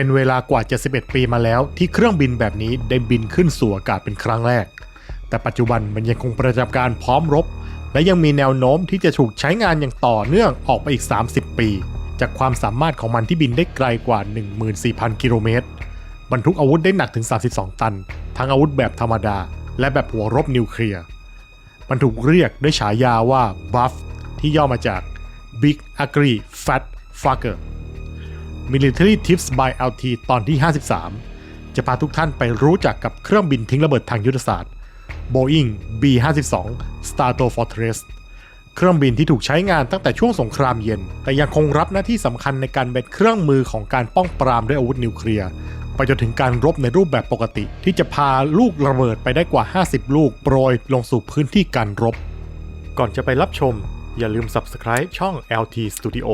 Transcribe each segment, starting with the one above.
เป็นเวลากว่า 71 ปีมาแล้วที่เครื่องบินแบบนี้ได้บินขึ้นสู่อากาศเป็นครั้งแรก แต่ปัจจุบันมันยังคงประจำการพร้อมรบ และยังมีแนวโน้มที่จะถูกใช้งานอย่างต่อเนื่องออกไปอีก 30 ปี จากความสามารถของมันที่บินได้ไกลกว่า 14,000 กิโลเมตรบรรทุกอาวุธได้หนักถึง 32 ตัน ทั้งอาวุธแบบธรรมดา และแบบหัวรบนิวเคลียร์มันถูกเรียกด้วยฉายาว่า Buff ที่ย่อมาจาก Big Ugly Fat Fucker Military Tips by LT ตอนที่ 53 จะพาทุกท่านไปรู้จักกับเครื่องบินทิ้งระเบิดทางยุทธศาสตร์ Boeing B-52 Stratofortress เครื่องบินที่ถูกใช้งานตั้งแต่ช่วงสงครามเย็น แต่ยังคงรับหน้าที่สำคัญในการเป็นเครื่องมือของการป้องปรามด้วยอาวุธนิวเคลียร์ไปจนถึงการรบในรูปแบบปกติ ที่จะพาลูกระเบิดไปได้กว่า 50 ลูกโปรยลงสู่พื้นที่การรบ ก่อนจะไปรับชม อย่าลืม Subscribe ช่อง LT Studio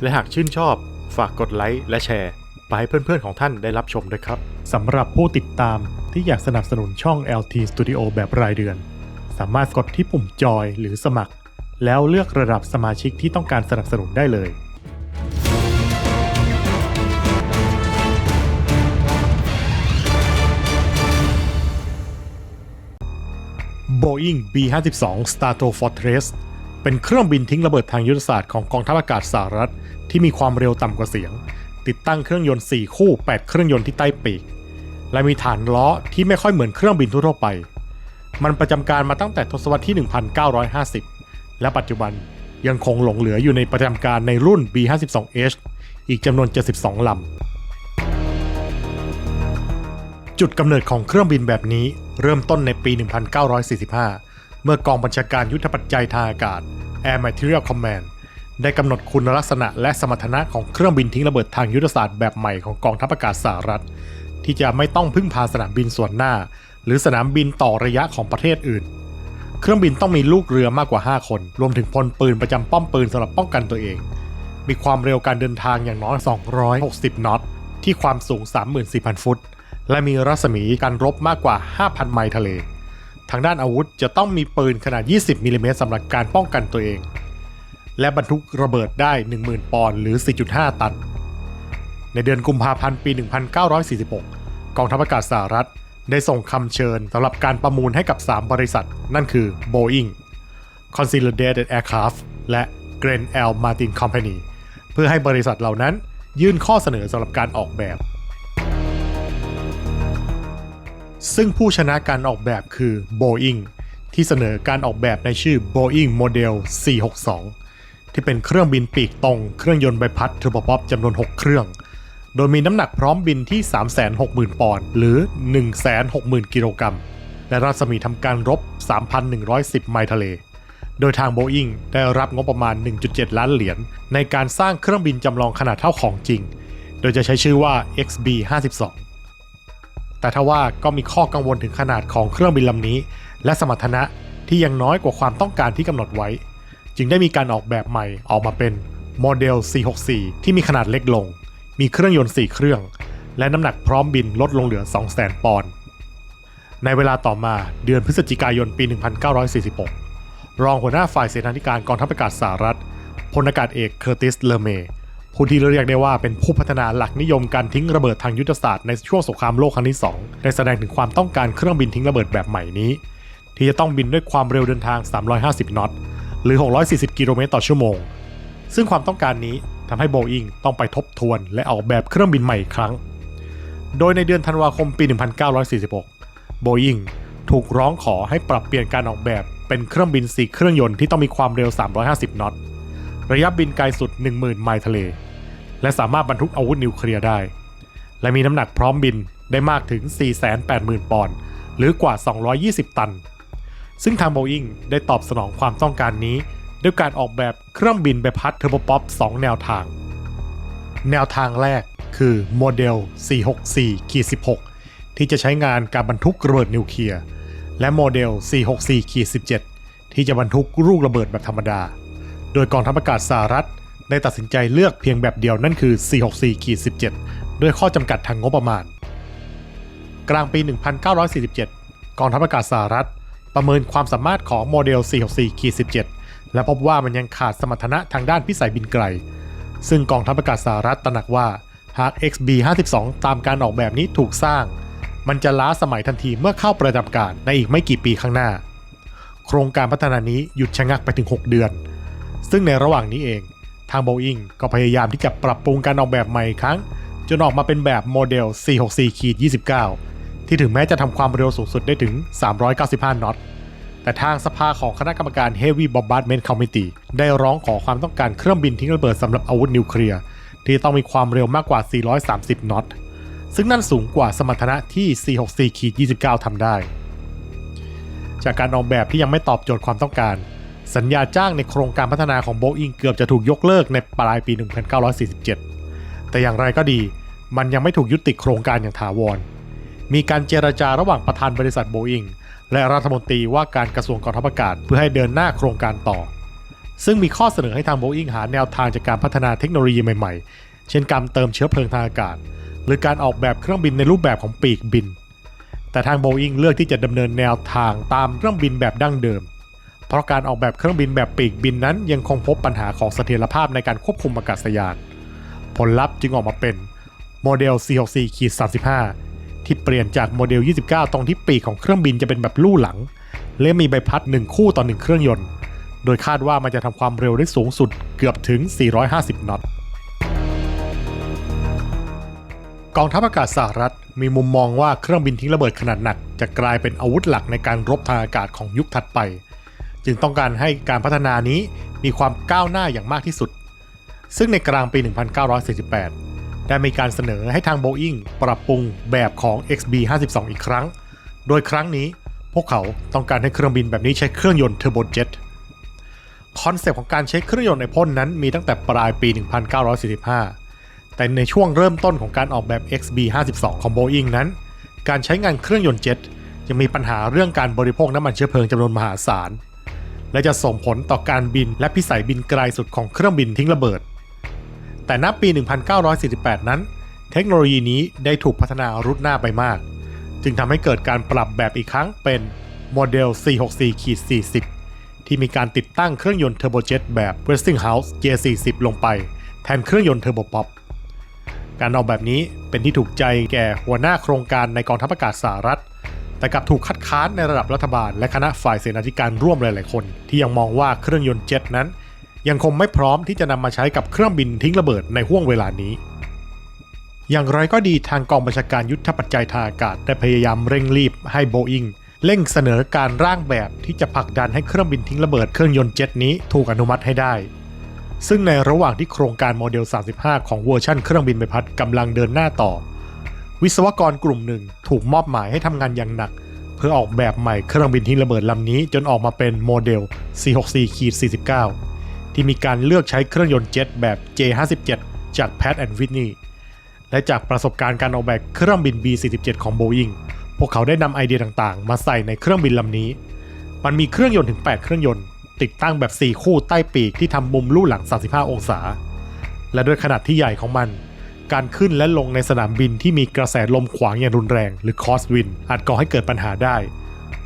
และหากชื่นชอบ ฝากกดไลค์และแชร์ไปให้เพื่อนๆของท่านได้รับชมด้วยครับสำหรับผู้ติดตามที่อยากสนับสนุนช่อง LT Studio แบบรายเดือน สามารถกดที่ปุ่มจอยหรือสมัคร แล้วเลือกระดับสมาชิกที่ต้องการสนับสนุนได้เลย Boeing B-52 Stratofortress เป็นเครื่องบินทิ้งระเบิดทางยุทธศาสตร์ของกองทัพอากาศสหรัฐ ที่มีความเร็วต่ำกว่าเสียง ติดตั้งเครื่องยนต์ 4 คู่ 8 เครื่องยนต์ที่ใต้ปีก และมีฐานล้อที่ไม่ค่อยเหมือนเครื่องบินทั่วไป มันประจำการมาตั้งแต่ทศวรรษที่ 1950 และปัจจุบันยังคงหลงเหลืออยู่ในประจำการในรุ่น B-52H อีกจำนวน 72 ลำ จุดกำเนิดของเครื่องบินแบบนี้เริ่มต้นในปี 1945เมื่อกองบัญชาการยุทธปัจจัยทางอากาศ Air Material Command ได้กำหนดคุณลักษณะและสมรรถนะของเครื่องบินทิ้งระเบิดทางยุทธศาสตร์แบบใหม่ของกองทัพอากาศสหรัฐ ที่จะไม่ต้องพึ่งพาสนามบินส่วนหน้า หรือสนามบินต่อระยะของประเทศอื่น เครื่องบินต้องมีลูกเรือมากกว่า 5 คน รวมถึงพลปืนประจำป้อมปืนสำหรับป้องกันตัวเอง มีความเร็วการเดินทางอย่างน้อย 260 นอตที่ความสูง 34,000 ฟุต และมีรัศมีการรบมากกว่า 5,000 ไมล์ทะเล ทางด้านอาวุธจะต้องมีปืนขนาด 20มิลลิเมตรสำหรับการป้องกันตัวเอง และบรรทุกระเบิดได้ 10,000 ปอนด์หรือ 4.5 ตัน ในเดือนกุมภาพันธ์ปี 1946 กองทัพอากาศสหรัฐ ได้ส่งคำเชิญสำหรับการประมูลให้กับ 3 บริษัท นั่นคือ Boeing Consolidated Aircraft และ Gren L Martin Company เพื่อให้บริษัทเหล่านั้นยื่นข้อเสนอสำหรับการออกแบบ ซึ่งผู้ชนะการออกแบบคือ Boeing ที่เสนอการออกแบบในชื่อ Boeing Model 462 ที่เป็นเครื่องบินปีกตรง เครื่องยนต์ใบพัดเทอร์โบพอปจำนวน 6 เครื่อง โดยมีน้ำหนักพร้อมบินที่ 360,000 ปอนด์หรือ 160,000 กิโลกรัม และรัศมีทำการรบ 3,110 ไมล์ทะเล โดยทาง Boeing ได้รับงบประมาณ 1.7 ล้านเหรียญในการสร้างเครื่องบินจำลองขนาดเท่าของจริง โดยจะใช้ชื่อว่า XB52 แต่ทว่าก็มีข้อกังวลถึงขนาดของเครื่องบินลำนี้ และสมรรถนะที่ยังน้อยกว่าความต้องการที่กำหนดไว้ จึงได้มีการออกแบบใหม่ออกมาเป็นโมเดล 464 ที่มีขนาดเล็กลง มีเครื่องยนต์ 4 เครื่อง และน้ำหนักพร้อมบินลดลงเหลือ 200,000 ปอนด์ในเวลาต่อมาเดือนพฤศจิกายนปี 1946 รองหัวหน้าฝ่ายเสนาธิการกองทัพอากาศสหรัฐพลอากาศเอกเคอร์ติสเลเมย์ ผู้ที่เรียกได้ว่าเป็นผู้พัฒนาหลักนิยมการทิ้งระเบิดทางยุทธศาสตร์ในช่วงสงครามโลกครั้งที่ 2 ได้แสดงถึงความต้องการเครื่องบินทิ้งระเบิดแบบใหม่นี้ ที่จะต้องบินด้วยความเร็วเดินทาง 350 นอต หรือ 640 กิโลเมตรต่อชั่วโมง ซึ่งความต้องการนี้ทำให้โบอิงต้องไปทบทวนและออกแบบเครื่องบินใหม่อีกครั้ง โดยในเดือนธันวาคมปี 1946 โบอิงถูกร้องขอให้ปรับเปลี่ยนการออกแบบเป็นเครื่องบิน4เครื่องยนต์ที่ต้องมีความเร็ว 350 นอต ระยะบินไกลสุด 10,000 ไมล์ทะเล และสามารถบรรทุกอาวุธนิวเคลียร์ได้ และมีน้ำหนักพร้อมบินได้มากถึง 480,000 ปอนด์หรือกว่า 220 ตัน ซึ่งทาง Boeing ได้ตอบสนองความต้องการนี้ ด้วยการออกแบบเครื่องบินใบพัดเทอร์โบป๊อป 2 แนวทาง แนวทางแรกคือโมเดล 464-16 ที่จะใช้งานการบรรทุกระเบิดนิวเคลียร์ และโมเดล 464-17 ที่จะบรรทุกลูกระเบิดแบบธรรมดา โดยกองทัพอากาศสหรัฐ ได้ตัดสินใจเลือกเพียงแบบเดียวนั่นคือ 464-17 ด้วยข้อจำกัดทางงบประมาณ กลางปี 1947 กองทัพอากาศสหรัฐ ประเมินความสามารถของโมเดล 464-17 และพบว่ามันยังขาดสมรรถนะทางด้านพิสัยบินไกล ซึ่งกองทัพอากาศสหรัฐตระหนักว่าหาก XB52 ตามการออกแบบนี้ถูกสร้าง มันจะล้าสมัยทันทีเมื่อเข้าประจำการในอีกไม่กี่ปีข้างหน้า โครงการพัฒนานี้หยุดชะงักไปถึง 6 เดือน ซึ่งในระหว่างนี้เอง ทาง Boeing ก็พยายามที่จะปรับปรุงการออกแบบใหม่อีกครั้ง จนออกมาเป็นแบบโมเดล 464-29 ที่ถึงแม้จะทำความเร็วสูงสุดได้ถึง 395 นอตแต่ทางสภาของคณะกรรมการ Heavy Bombardment Committee ได้ร้องขอความต้องการเครื่องบินทิ้งระเบิดสำหรับอาวุธนิวเคลียร์ที่ต้องมีความเร็วมากกว่า 430 นอต ซึ่งนั่นสูงกว่าสมรรถนะที่ 464-29 ทำได้ จากการออกแบบที่ยังไม่ตอบโจทย์ความต้องการ สัญญาจ้างในโครงการพัฒนาของ Boeing เกือบจะถูกยกเลิกในปลายปี 1947 แต่อย่างไรก็ดี มันยังไม่ถูกยุติโครงการอย่างถาวร มีการเจรจาระหว่างประธานบริษัท Boeing และรัฐมนตรีว่าการกระทรวงกองทัพอากาศเพื่อให้เดินหน้าโครงการต่อ ซึ่งมีข้อเสนอให้ทาง Boeing หาแนวทางจากการพัฒนาเทคโนโลยีใหม่ๆ เช่นการเติมเชื้อเพลิงทางอากาศ หรือการออกแบบเครื่องบินในรูปแบบของปีกบิน แต่ทาง Boeing เลือกที่จะดำเนินแนวทางตามเครื่องบินแบบดั้งเดิม เพราะการออกแบบเครื่องบินแบบปีกบินนั้นยังคงพบปัญหาของเสถียรภาพในการควบคุมอากาศยาน ผลลัพธ์จึงออกมาเป็นโมเดล464-35 ที่เปลี่ยนจากโมเดล 29 ตรงที่ปีกของเครื่องบินจะเป็นแบบลู่หลัง และมีใบพัด 1 คู่ต่อ 1 เครื่องยนต์ โดยคาดว่ามันจะทำความเร็วได้สูงสุดเกือบถึง 450 นอตกองทัพอากาศสหรัฐมีมุมมองว่าเครื่องบินทิ้งระเบิดขนาดหนัก จะกลายเป็นอาวุธหลักในการรบทางอากาศของยุคถัดไป จึงต้องการให้การพัฒนานี้มีความก้าวหน้าอย่างมากที่สุด ซึ่งในกลางปี 1948 ได้มีการเสนอให้ทาง Boeing ปรับปรุงแบบของ XB52 อีกครั้ง โดยครั้งนี้พวกเขาต้องการให้เครื่องบินแบบนี้ใช้เครื่องยนต์เทอร์โบเจ็ตคอนเซปต์ของการใช้เครื่องยนต์ไอพ่นนั้นมีตั้งแต่ปลายปี 1945 แต่ในช่วงเริ่มต้นของการออกแบบ XB52 ของ Boeing นั้น การใช้งานเครื่องยนต์เจ็ตยังมีปัญหาเรื่องการบริโภคน้ำมันเชื้อเพลิงจำนวนมหาศาล และจะส่งผลต่อการบินและพิสัยบินไกลสุดของเครื่องบินทิ้งระเบิด แต่ณปี 1948 นั้น เทคโนโลยีนี้ได้ถูกพัฒนารุดหน้าไปมาก จึงทำให้เกิดการปรับแบบอีกครั้งเป็นโมเดล 464-40 ที่มีการติดตั้งเครื่องยนต์เทอร์โบเจ็ตแบบ Westinghouse J40 ลงไป แทนเครื่องยนต์เทอร์โบพ็อปการออกแบบนี้เป็นที่ถูกใจแก่หัวหน้าโครงการในกองทัพอากาศสหรัฐ แต่กลับถูกคัดค้านในระดับรัฐบาล และคณะฝ่ายเสนาธิการร่วมหลาย ๆ คน ที่ยังมองว่าเครื่องยนต์เจ็ตนั้น ยังคงไม่พร้อมที่จะนำมาใช้กับเครื่องบินทิ้งระเบิดในห่วงเวลานี้ อย่างไรก็ดีทางกองบัญชาการยุทธปัจจัยทางอากาศได้พยายามเร่งรีบให้โบอิงเร่งเสนอการร่างแบบที่จะผลักดันให้เครื่องบินทิ้งระเบิดเครื่องยนต์เจ็ตนี้ถูกอนุมัติให้ได้ ซึ่งในระหว่างที่โครงการโมเดล 35 ของเวอร์ชันเครื่องบินใบพัดกำลังเดินหน้าต่อ วิศวกรกลุ่มหนึ่งถูกมอบหมายให้ทำงานอย่างหนัก เพื่อออกแบบใหม่เครื่องบินทิ้งระเบิดลำนี้จนออกมาเป็นโมเดล 464-49 ที่มีการเลือกใช้เครื่องยนต์เจ็ตแบบ J57 จาก Pratt Whitney และจากประสบการณ์การออกแบบเครื่องบิน B47 ของ Boeing พวกเขาได้นำไอเดียต่างๆ มาใส่ในเครื่องบินลำนี้ มันมีเครื่องยนต์ถึง 8 เครื่องยนต์ ติดตั้งแบบ 4 คู่ใต้ปีกที่ทำมุมลู่หลัง 35 องศา และด้วยขนาดที่ใหญ่ของมัน การขึ้นและลงในสนามบินที่มีกระแสลมขวางอย่างรุนแรง หรือ cross wind อาจก่อให้เกิดปัญหาได้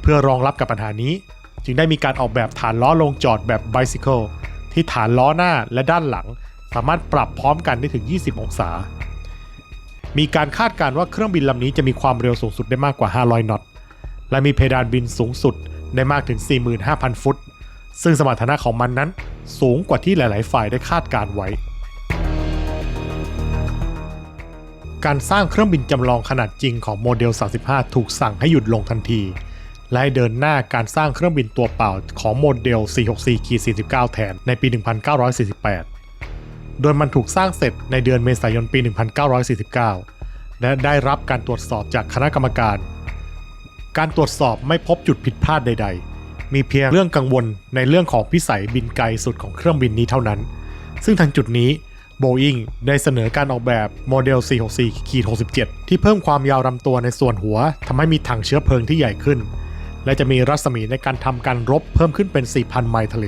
เพื่อรองรับกับปัญหานี้ จึงได้มีการออกแบบฐานล้อลงจอดแบบ bicycle ที่ฐานล้อหน้าและด้านหลัง สามารถปรับพร้อมกันได้ถึง 20 องศา มีการคาดการณ์ว่าเครื่องบินลำนี้จะมีความเร็วสูงสุดได้มากกว่า 500 นอตและมีเพดานบินสูงสุดได้มากถึง 45,000 ฟุต ซึ่งสมรรถนะของมันนั้นสูงกว่าที่หลาย ๆ ฝ่ายได้คาดการณ์ไว้ การสร้างเครื่องบินจำลองขนาดจริงของโมเดล 35 ถูกสั่งให้หยุดลงทันที และให้เดินหน้าการสร้างเครื่องบินตัวเปล่าของโมเดล 464-49 แทนในปี 1948 โดยมันถูกสร้างเสร็จในเดือนเมษายนปี 1949 และได้รับการตรวจสอบจากคณะกรรมการ การตรวจสอบไม่พบจุดผิดพลาดใด ๆ มีเพียงเรื่องกังวลในเรื่องของพิสัยบินไกลสุดของเครื่องบินนี้เท่านั้น ซึ่งทางจุดนี้ Boeing ได้เสนอการออกแบบโมเดล 464-67 ที่เพิ่มความยาวลำตัวในส่วนหัวทำให้มีถังเชื้อเพลิงที่ใหญ่ขึ้น และจะมีรัศมีในการทำการรบเพิ่มขึ้นเป็น 4,000 ไมล์ทะเล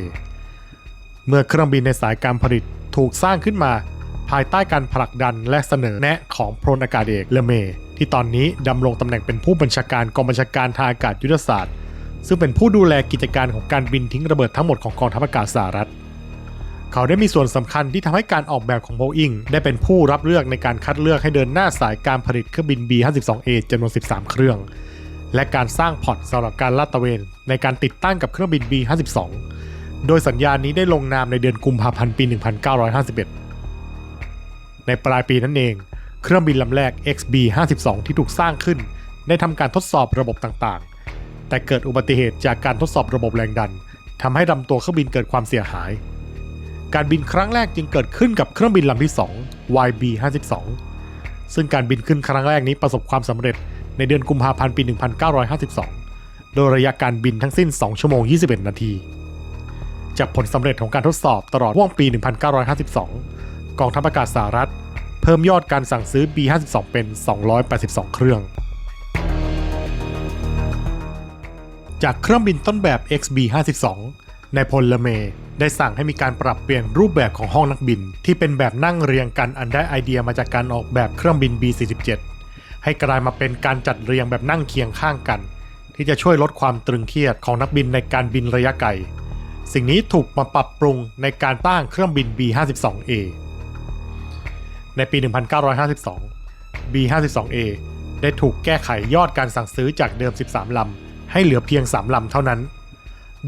เมื่อเครื่องบินในสายการผลิตถูกสร้างขึ้นมา ภายใต้การผลักดันและเสนอแนะของพลอากาศเอกเลเมที่ตอนนี้ดำรงตำแหน่งเป็นผู้บัญชาการกองบัญชาการทางอากาศยุทธศาสตร์ ซึ่งเป็นผู้ดูแลกิจการของการบินทิ้งระเบิดทั้งหมดของกองทัพอากาศสหรัฐ เขาได้มีส่วนสำคัญที่ทำให้การออกแบบของ Boeing ได้เป็นผู้รับเลือกในการคัดเลือกให้เดินหน้าสายการผลิตเครื่องบิน B-52A จำนวน 13 เครื่อง และการสร้างพอร์ตสำหรับการลาดตระเวน ในการติดตั้งกับเครื่องบิน B-52 โดยสัญญานี้ได้ลงนามในเดือนกุมภาพันธ์ปี 1951 ในปลายปีนั้นเอง เครื่องบินลำแรก XB-52 ที่ถูกสร้างขึ้น ได้ทำการทดสอบระบบต่างๆ แต่เกิดอุบัติเหตุจากการทดสอบระบบแรงดันทำให้ลำตัวเครื่องบินเกิดความเสียหาย การบินครั้งแรกจึงเกิดขึ้นกับเครื่องบินลำที่ 2 YB-52 ซึ่งการบินขึ้นครั้งแรกนี้ประสบความสำเร็จในเดือนกุมภาพันธ์ปี 1952 โดยระยะการบินทั้งสิ้น 2 ชั่วโมง 21 นาที จากผลสำเร็จของการทดสอบตลอดห่วงปี 1952 กองทัพอากาศสหรัฐ เพิ่มยอดการสั่งซื้อ B-52 เป็น 282 เครื่อง จากเครื่องบินต้นแบบ XB-52 ในพลเลเม ได้สั่งให้มีการปรับเปลี่ยนรูปแบบของห้องนักบิน ที่เป็นแบบนั่งเรียงกันอันได้ไอเดียมาจากการออกแบบเครื่องบิน B-47 ให้กลายมาเป็นการจัดเรียงแบบนั่งเคียงข้างกัน ที่จะช่วยลดความตรึงเครียดของนักบินในการบินระยะไกลสิ่งนี้ถูกมาปรับปรุงในการตั้งเครื่องบิน B-52A ในปี 1952 B-52A ได้ถูกแก้ไขยอดการสั่งซื้อจากเดิม 13 ลำ ให้เหลือเพียง 3 ลำเท่านั้น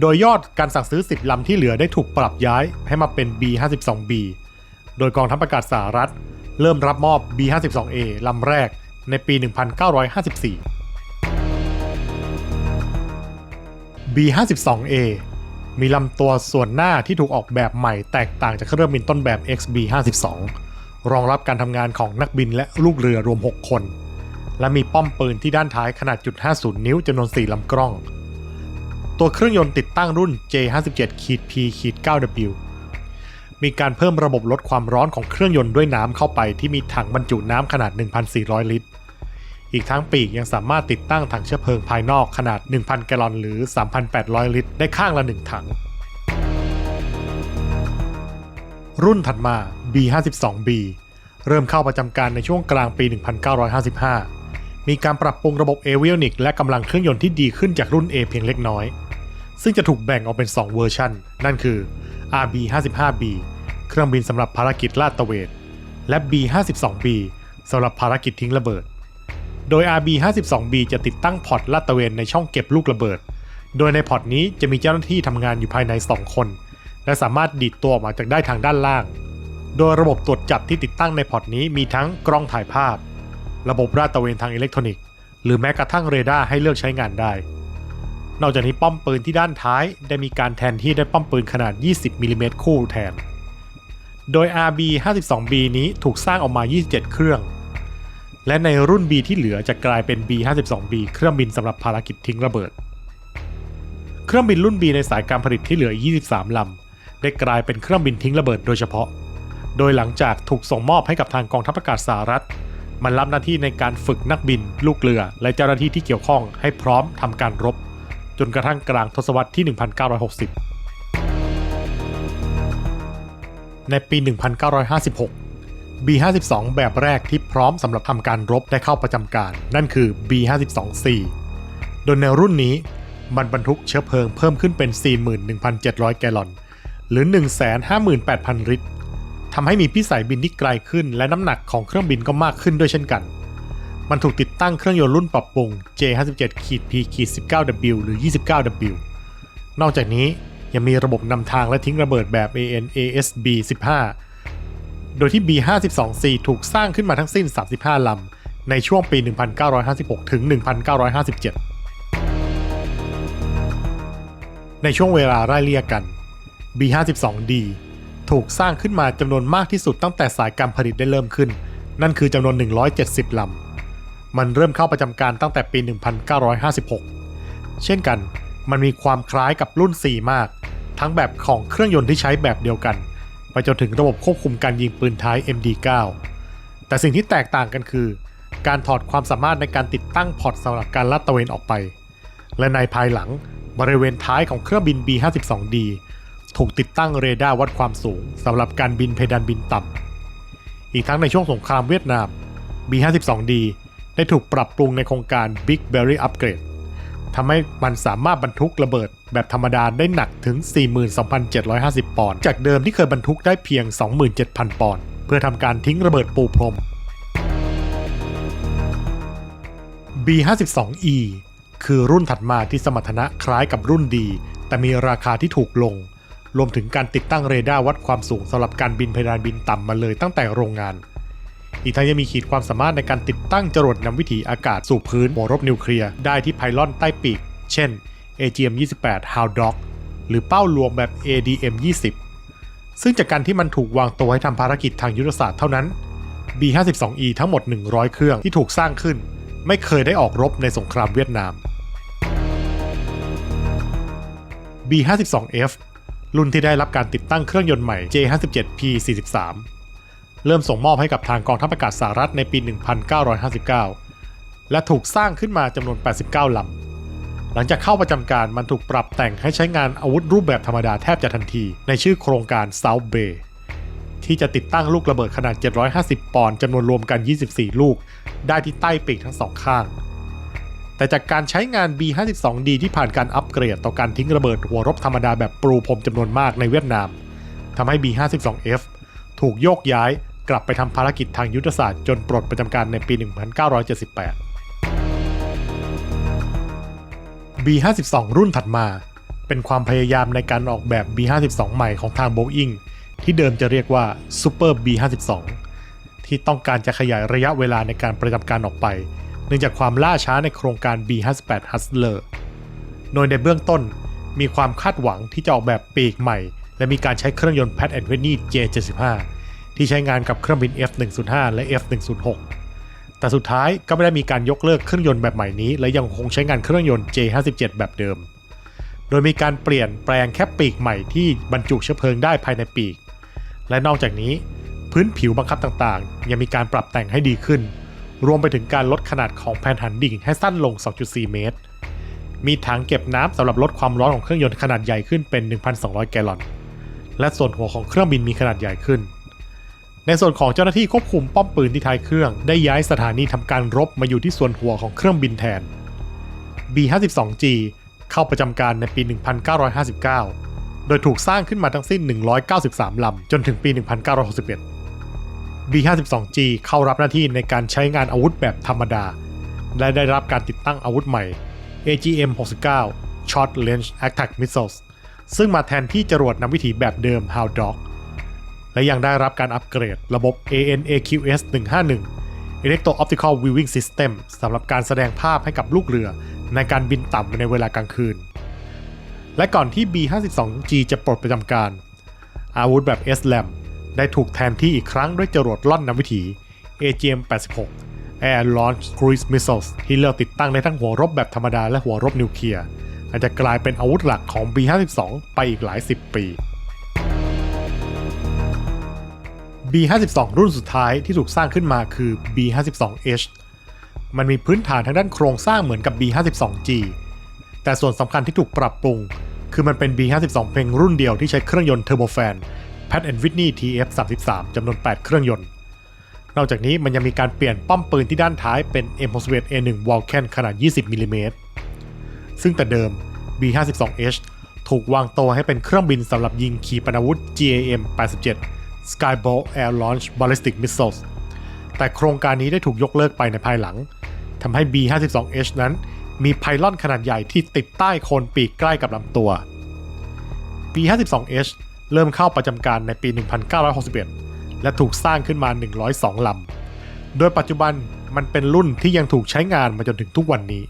โดยยอดการสั่งซื้อ 10 ลำที่เหลือได้ถูกปรับย้ายให้มาเป็น B-52B โดยกองทัพอากาศสหรัฐ เริ่มรับมอบ B-52A ลำแรกในปี 1954 B-52A มีลำตัวส่วนหน้าที่ถูกออกแบบใหม่แตกต่างจากเครื่องบินต้นแบบ XB-52 รองรับการทำงานของนักบินและลูกเรือรวม 6 คน และมีป้อมปืนที่ด้านท้ายขนาดจุด50 นิ้วจำนวน 4 ลำกล้อง ตัวเครื่องยนต์ติดตั้งรุ่น J57-P-9W มีการเพิ่มระบบลดความร้อนของเครื่องยนต์ด้วยน้ำเข้าไปที่มีถังบรรจุน้ำขนาด 1,400 ลิตร อีกทั้งปีกยังสามารถติดตั้งถังเชื้อเพลิงภายนอกขนาด 1,000 แกลลอนหรือ 3,800 ลิตร ได้ข้างละ 1 ถัง รุ่นถัดมา B52B เริ่มเข้าประจำการในช่วงกลางปี 1955 มีการปรับปรุงระบบเอเวลนิกและกำลังเครื่องยนต์ที่ดีขึ้นจากรุ่น A เพียงเล็กน้อย ซึ่งจะถูกแบ่งออกเป็น 2 เวอร์ชันนั่นคือ RB55B เครื่องบินสำหรับภารกิจลาดตระเวน และ B52B สำหรับภารกิจทิ้งระเบิด โดย RB52B จะติดตั้งพอร์ตลาดตระเวนในช่องเก็บลูกระเบิด โดยในพอร์ตนี้จะมีเจ้าหน้าที่ทำงานอยู่ภายใน 2 คน และสามารถดีดตัวออกมาจากได้ทางด้านล่าง โดยระบบตรวจจับที่ติดตั้งในพอร์ตนี้มีทั้งกล้องถ่ายภาพ ระบบลาดตระเวนทางอิเล็กทรอนิกส์ หรือแม้กระทั่งเรดาร์ให้เลือกใช้งานได้ นอกจากนี้ป้อมปืนที่ด้านท้ายได้มีการแทนที่ด้วยป้อมปืนขนาด 20มิลลิเมตรคู่แทน โดย RB 52B นี้ถูกสร้างออกมา 27 เครื่อง และในรุ่น B ที่เหลือจะกลายเป็น B 52B เครื่องบินสำหรับภารกิจทิ้งระเบิด เครื่องบินรุ่น B ในสายการผลิตที่เหลือ 23ลำได้กลายเป็นเครื่องบินทิ้งระเบิดโดยเฉพาะ โดยหลังจากถูกส่งมอบให้กับทางกองทัพอากาศสหรัฐมันรับหน้าที่ในการฝึกนักบิน ลูกเรือ และเจ้าหน้าที่ที่เกี่ยวข้องให้พร้อมทำการรบ จนกระทั่งกลางทศวรรษที่ 1960 ในปี 1956 B52 แบบแรกที่พร้อมสำหรับทำการรบได้เข้าประจำการ นั่นคือ B52C โดยในรุ่นนี้มันบรรทุกเชื้อเพลิงเพิ่มขึ้นเป็น 41,700 แกลลอน หรือ 158,000 ลิตรทำให้มีพิสัยบินที่ไกลขึ้น และน้ำหนักของเครื่องบินก็มากขึ้นด้วยเช่นกัน มันถูกติดตั้งเครื่องยนต์รุ่นปรับปรุง J57-P-19W หรือ 29W นอกจากนี้ยังมีระบบนำทางและทิ้งระเบิดแบบ AN/ASB-15 โดยที่ B52C ถูกสร้างขึ้นมาทั้งสิ้น 35 ลำ ในช่วงปี 1956 ถึง 1957 ในช่วงเวลาไล่เลี่ยกัน B52D ถูกสร้างขึ้นมาจำนวนมากที่สุดตั้งแต่สายการผลิตได้เริ่มขึ้น นั่นคือจำนวน 170 ลำ มันเริ่มเข้าประจำการตั้งแต่ปี 1956 เช่นกัน มันมีความคล้ายกับรุ่น 4 มาก ทั้งแบบของเครื่องยนต์ที่ใช้แบบเดียวกัน ไปจนถึงระบบควบคุมการยิงปืนท้าย MD9 แต่สิ่งที่แตกต่างกันคือ การถอดความสามารถในการติดตั้งพอร์ตสำหรับการลาดตระเวนออกไป และในภายหลังบริเวณท้ายของเครื่องบิน B52D ถูกติดตั้งเรดาร์วัดความสูงสำหรับการบินเพดานบินต่ำอีกทั้งในช่วงสงครามเวียดนาม B52D ได้ถูกปรับปรุงในโครงการ Big Berry Upgrade ทำให้มันสามารถบรรทุกระเบิดแบบธรรมดาได้หนักถึง 42,750 ปอนด์ จากเดิมที่เคยบรรทุกได้เพียง 27,000 ปอนด์ เพื่อทำการทิ้งระเบิดปูพรม B52E คือรุ่นถัดมาที่สมรรถนะคล้ายกับรุ่นดี แต่มีราคาที่ถูกลง รวมถึงการติดตั้งเรดาร์วัดความสูงสำหรับการบินเพดานบินต่ำมาเลยตั้งแต่โรงงาน อีกทั้งยังมีขีดความสามารถในการติดตั้งจรวดนำวิถีอากาศสู่พื้นหัวรบนิวเคลียร์ได้ที่ไพลอนใต้ปีก เช่น AGM-28 Hound Dog หรือเป้าลวงแบบ ADM-20 ซึ่งจากการที่มันถูกวางตัวให้ทำภารกิจทางยุทธศาสตร์เท่านั้น B52E ทั้งหมด 100 เครื่องที่ถูกสร้างขึ้น ไม่เคยได้ออกรบในสงครามเวียดนาม B52F รุ่นที่ได้รับการติดตั้งเครื่องยนต์ใหม่ J57P43 เริ่มส่งมอบให้กับทางกองทัพอากาศสหรัฐในปี 1959 และถูกสร้างขึ้นมาจำนวน 89 ลำ หลังจากเข้าประจำการมันถูกปรับแต่งให้ใช้งานอาวุธรูปแบบธรรมดาแทบจะทันที ในชื่อโครงการ South Bay ที่จะติดตั้งลูกระเบิดขนาด 750 ปอนด์จำนวนรวมกัน 24 ลูก ได้ที่ใต้ปีกทั้งสองข้าง แต่จากการใช้งาน B52D ที่ผ่านการอัปเกรดต่อการทิ้งระเบิดหัวรบธรรมดาแบบปรูพรมจำนวนมากในเวียดนามทำให้ B52F ถูกโยกย้าย กลับไปทำภารกิจทางยุทธศาสตร์จนปลดประจำการในปี 1978 B52 รุ่นถัดมา เป็นความพยายามในการออกแบบ B52 ใหม่ของทาง Boeing ที่เดิมจะเรียกว่า Super B52 ที่ต้องการจะขยายระยะเวลาในการประจำการออกไป เนื่องจากความล่าช้าในโครงการ B58 Hustler โดยในเบื้องต้นมีความคาดหวังที่จะออกแบบปีกใหม่ และมีการใช้เครื่องยนต์ Pratt Whitney J75 ที่ใช้งานกับเครื่องบิน F105 และ F106 แต่สุดท้ายก็ไม่ได้มีการยกเลิกเครื่องยนต์แบบใหม่นี้ และยังคงใช้งานเครื่องยนต์ J57 แบบเดิม โดยมีการเปลี่ยนแปลงแค่ปีกใหม่ที่บรรจุเชื้อเพลิงได้ภายในปีก และนอกจากนี้ พื้นผิวบังคับต่างๆ ยังมีการปรับแต่งให้ดีขึ้น รวมไปถึงการลดขนาดของแผ่นหันดิ่งให้สั้นลง 2.4 เมตร มีถังเก็บน้ำสำหรับลดความร้อนของเครื่องยนต์ขนาดใหญ่ขึ้นเป็น 1,200 แกลลอน และส่วนหัวของเครื่องบินมีขนาดใหญ่ขึ้น ในส่วนของเจ้าหน้าที่ควบคุมป้อมปืนที่ท้ายเครื่อง ได้ย้ายสถานีทำการรบมาอยู่ที่ส่วนหัวของเครื่องบินแทน B52G เข้าประจำการในปี 1959 โดยถูกสร้างขึ้นมาทั้งสิ้น 193 ลำ จนถึงปี 1961 B52G เข้ารับหน้าที่ในการใช้งานอาวุธแบบธรรมดา และได้รับการติดตั้งอาวุธใหม่ AGM-69 Short Range Attack Missiles ซึ่งมาแทนที่จรวดนำวิถีแบบเดิม Hound Dog และยังได้รับการอัปเกรดระบบ ANAQS 151 Electro Optical Viewing System สำหรับการแสดงภาพให้กับลูกเรือในการบินต่ำในเวลากลางคืน และก่อนที่ B52G จะปลดประจำการ อาวุธแบบ SLAM ได้ถูกแทนที่อีกครั้งด้วยจรวดล่อนนำวิถี AGM-86 Air Launch Cruise Missiles ที่เลือกติดตั้งในทั้งหัวรบแบบธรรมดาและหัวรบนิวเคลียร์อาจจะกลายเป็นอาวุธหลักของ B52 ไปอีกหลายสิบปี B52 รุ่นสุดท้ายที่ถูกสร้างขึ้นมาคือ B52H มันมีพื้นฐานทางด้านโครงสร้างเหมือนกับ B52G แต่ส่วนสำคัญที่ถูกปรับปรุง คือมันเป็น B52 เพียงรุ่นเดียวที่ใช้เครื่องยนต์เทอร์โบแฟน Pratt Whitney TF33 จำนวน 8 เครื่องยนต์ นอกจากนี้มันยังมีการเปลี่ยนป้อมปืนที่ด้านท้ายเป็น M61A1 Vulcan ขนาด 20มิลลิเมตรซึ่งแต่เดิม B52H ถูกวางตัวให้เป็นเครื่องบินสำหรับยิงขีปนาวุธ GAM-87 Skybolt Air Launch Ballistic Missiles แต่โครงการนี้ได้ถูกยกเลิกไปในภายหลังทำให้ B52H นั้น มีไพลอนขนาดใหญ่ที่ติดใต้โคนปีกใกล้กับลำตัว B52H เริ่มเข้าประจำการในปี 1961 และถูกสร้างขึ้นมา 102 ลำ โดยปัจจุบันมันเป็นรุ่นที่ยังถูกใช้งานมาจนถึงทุกวันนี้